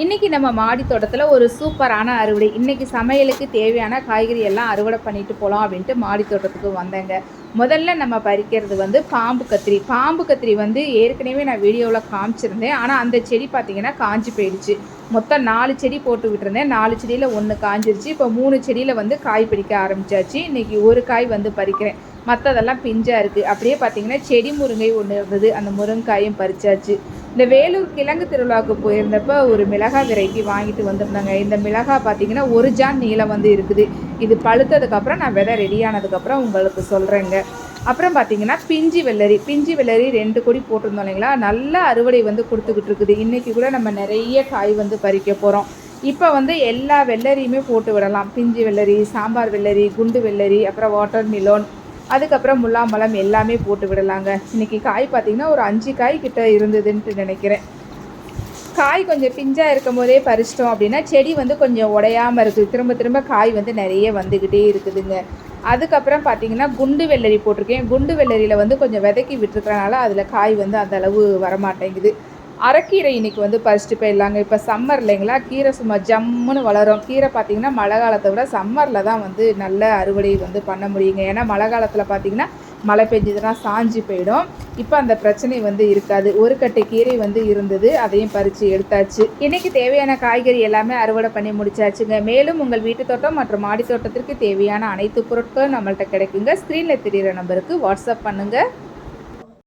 இன்னைக்கு நம்ம மாடி தோட்டத்தில் ஒரு சூப்பரான அறுவடை. இன்றைக்கி சமையலுக்கு தேவையான காய்கறி எல்லாம் அறுவடை பண்ணிட்டு போகலாம் அப்படின்ட்டு மாடி தோட்டத்துக்கு வந்தேங்க. முதல்ல நம்ம பறிக்கிறது வந்து பாம்பு கத்திரி. பாம்பு கத்திரி வந்து ஏற்கனவே நான் வீடியோவில் காமிச்சிருந்தேன். ஆனால் அந்த செடி பார்த்திங்கன்னா காஞ்சி போயிடுச்சு. மொத்தம் நாலு செடி போட்டு விட்டுருந்தேன். நாலு செடியில் ஒன்று காஞ்சிருச்சு. இப்போ மூணு செடியில் வந்து காய் பிடிக்க ஆரம்பிச்சாச்சு. இன்றைக்கி ஒரு காய் வந்து பறிக்கிறேன். மற்றதெல்லாம் பிஞ்சாக இருக்குது அப்படியே பார்த்திங்கன்னா செடி முருங்கை ஒன்று இருந்தது. அந்த முருங்காயும் பறிச்சாச்சு. இந்த வேலூர் கிழங்கு திருவிழாவுக்கு போயிருந்தப்ப ஒரு மிளகாய் வெரைட்டி வாங்கிட்டு வந்திருந்தாங்க. இந்த மிளகாய் பார்த்தீங்கன்னா ஒரு ஜான் நீளம் வந்து இருக்குது. இது பழுத்ததுக்கப்புறம் நான் விதை ரெடியானதுக்கப்புறம் உங்களுக்கு சொல்கிறேங்க அப்புறம் பார்த்தீங்கன்னா பிஞ்சி வெள்ளரி பிஞ்சி வெள்ளரி ரெண்டு கொடி போட்டிருந்தோம் இல்லைங்களா? நல்ல அறுவடை வந்து கொடுத்துக்கிட்டு இருக்குது. இன்றைக்கி கூட நம்ம நிறைய காய் வந்து பறிக்க போகிறோம் இப்போ வந்து எல்லா வெள்ளரியுமே போட்டு விடலாம். பிஞ்சி வெள்ளரி சாம்பார் வெள்ளரி குண்டு வெள்ளரி அப்புறம் வாட்டர் மிலோன் அதுக்கப்புறம் முல்லாம்பழம் எல்லாமே போட்டு விடலாங்க. இன்றைக்கி காய் பார்த்திங்கன்னா ஒரு அஞ்சு காய் கிட்ட இருந்ததுன்ட்டு நினைக்கிறேன். காய் கொஞ்சம் பிஞ்சாக இருக்கும் போதே பறிச்சிட்டோம் அப்படின்னா செடி வந்து கொஞ்சம் உடையாமல் இருக்குது. திரும்ப திரும்ப காய் வந்து நிறைய வந்துக்கிட்டே இருக்குதுங்க. அதுக்கப்புறம் பார்த்தீங்கன்னா குண்டு வெள்ளரி போட்டிருக்கேன். குண்டு வெள்ளரியில் வந்து கொஞ்சம் விதக்கி விட்டுருக்கறனால அதில் காய் வந்து அந்த அளவு வரமாட்டேங்குது. அரைக்கீரை இன்னைக்கு வந்து பறிச்சுட்டு போயிடலாங்க. இப்போ சம்மர் இல்லைங்களா? கீரை சும்மா ஜம்முன்னு வளரும். கீரை பார்த்தீங்கன்னா மழை காலத்தை விட சம்மரில் தான் வந்து நல்ல அறுவடை வந்து பண்ண முடியுங்க. ஏன்னா மழை காலத்தில் பார்த்தீங்கன்னா மழை பெஞ்சதுன்னா சாஞ்சு போயிடும். இப்போ அந்த பிரச்சனை வந்து இருக்காது. ஒரு கட்டை கீரை வந்து இருந்தது அதையும் பறித்து எடுத்தாச்சு. இன்னைக்கு தேவையான காய்கறி எல்லாமே அறுவடை பண்ணி முடிச்சாச்சுங்க. மேலும் உங்கள் வீட்டு தோட்டம் மற்றும் மாடி தோட்டத்திற்கு தேவையான அனைத்து பொருட்களும் நம்மள்ட்ட கிடைக்குங்க. ஸ்க்ரீனில் தெரிகிற நம்பருக்கு வாட்ஸ்அப் பண்ணுங்கள்